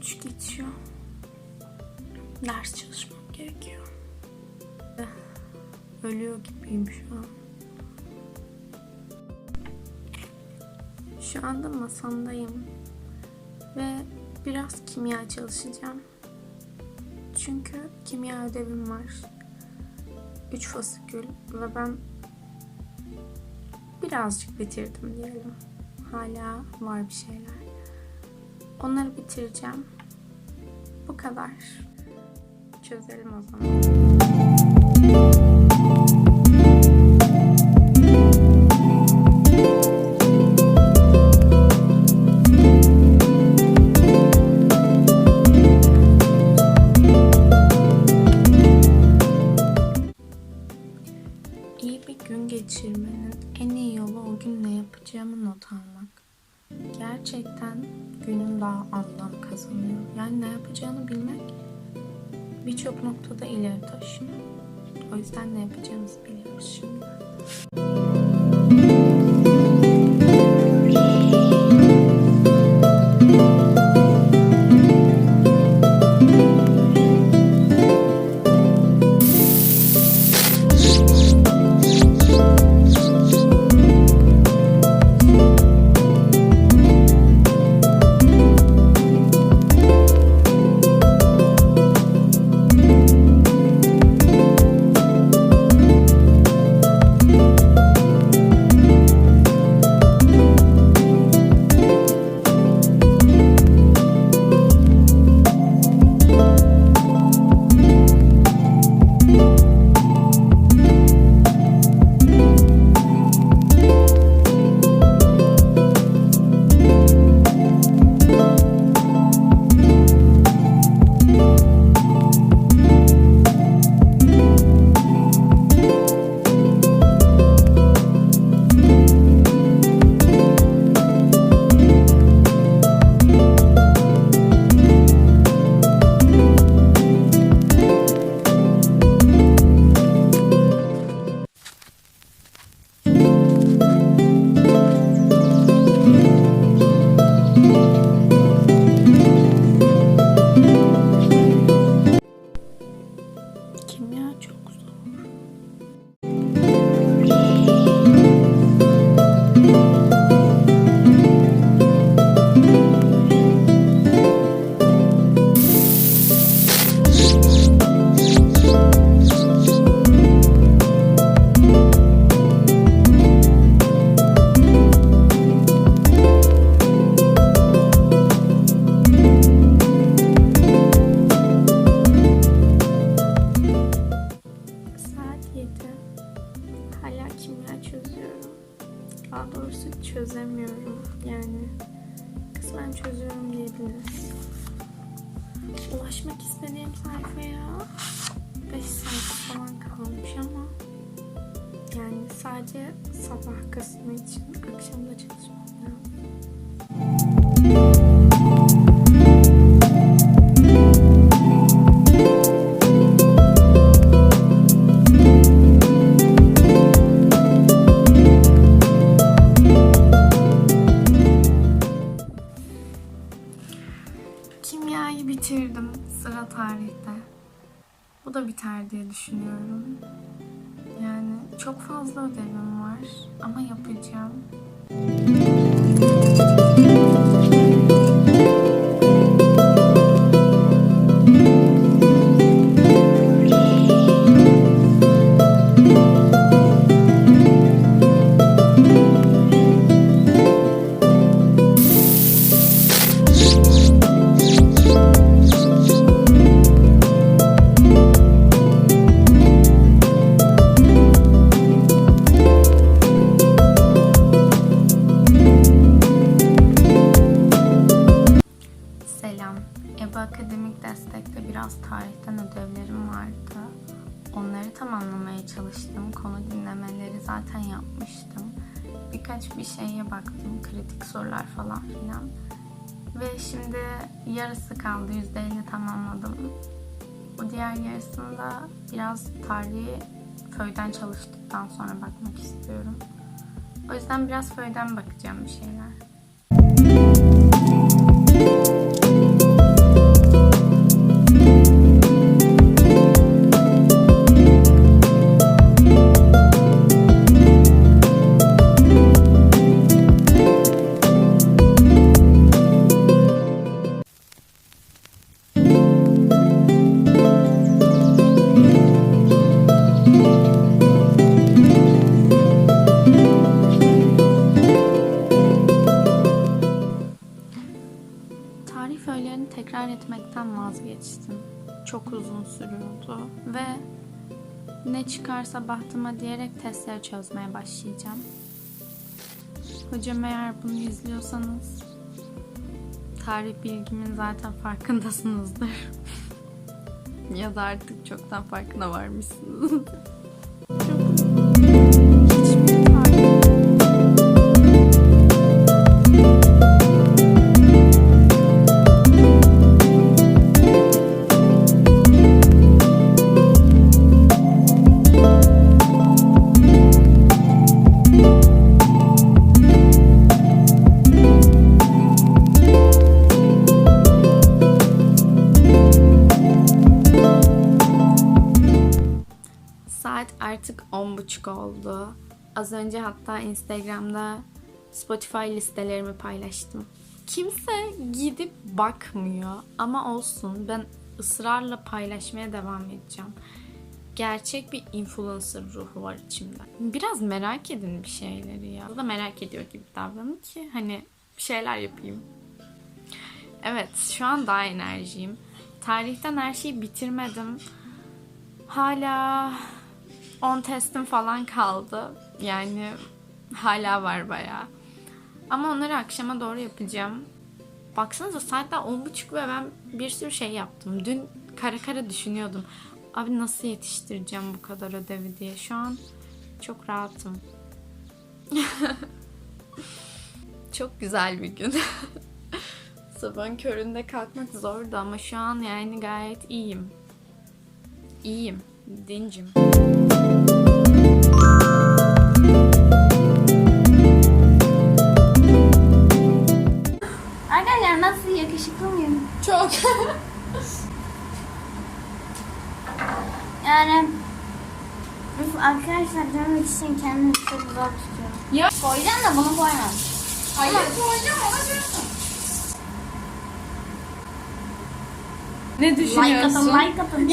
6'ya 13 geçiyor. Ders çalışmam gerekiyor. Eh, Ölüyor gibiyim şu an. Şu anda masamdayım. Ve biraz kimya çalışacağım. Çünkü kimya ödevim var. 3 fasikül ve ben birazcık bitirdim diyelim. Hala var bir şeyler. Onları bitireceğim. Bu kadar. Çözelim o zaman. Daha anlam kazanıyor. Yani ne yapacağını bilmek birçok noktada ileri taşıyor. O yüzden ne yapacağımızı biliyoruz şimdi. Hala kimya çözüyorum. Daha doğrusu çözemiyorum. Yani kısmen çözüyorum diyebiliriz. Ulaşmak istediğim sayfaya 5 sayfa falan kalmış ama yani sadece sabah kısmı için akşam da çalışmam lazım. Bu da biter diye düşünüyorum. Yani çok fazla ödevim var ama yapacağım. Biraz tarihten ödevlerim vardı. Onları tamamlamaya çalıştım. Konu dinlemeleri zaten yapmıştım. Birkaç bir şeye baktım. Kritik sorular falan filan. Ve şimdi yarısı kaldı. %50 tamamladım. Bu diğer yarısında biraz tarihi föyden çalıştıktan sonra bakmak istiyorum. O yüzden biraz föyden bakacağım bir şeyler. Tarih öğelerini tekrar etmekten vazgeçtim. Çok uzun sürüyordu ve ne çıkarsa bahtıma diyerek testleri çözmeye başlayacağım. Hocam eğer bunu izliyorsanız tarih bilgimin zaten farkındasınızdır. ya da artık çoktan farkına varmışsınız. artık 10.30 oldu. Az önce hatta Instagram'da Spotify listelerimi paylaştım. Kimse gidip bakmıyor ama olsun ben ısrarla paylaşmaya devam edeceğim. Gerçek bir influencer ruhu var içimde. Biraz merak edin bir şeyleri ya. O da merak ediyor gibi davranın ki hani bir şeyler yapayım. Evet şu an daha enerjiyim. Tarihten her şeyi bitirmedim. Hala 10 testim falan kaldı. Yani hala var bayağı. Ama onları akşama doğru yapacağım. Baksanıza saat daha 10.30 ve ben bir sürü şey yaptım. Dün kara kara düşünüyordum. Abi nasıl yetiştireceğim bu kadar ödevi diye. Şu an çok rahatım. çok güzel bir gün. Sabahın köründe kalkmak zordu ama şu an yani gayet iyiyim. İyiyim. Dincim. Arkadaşlar nasıl yakışıklı mıyım? Çok. Yani Üf, arkadaşlar görmek için kendimi çok zor tutuyorum. Ya. Koyacağım da bunu koymam. Hayır koyacağım ona diyorsun. Ne Like atın, like atın.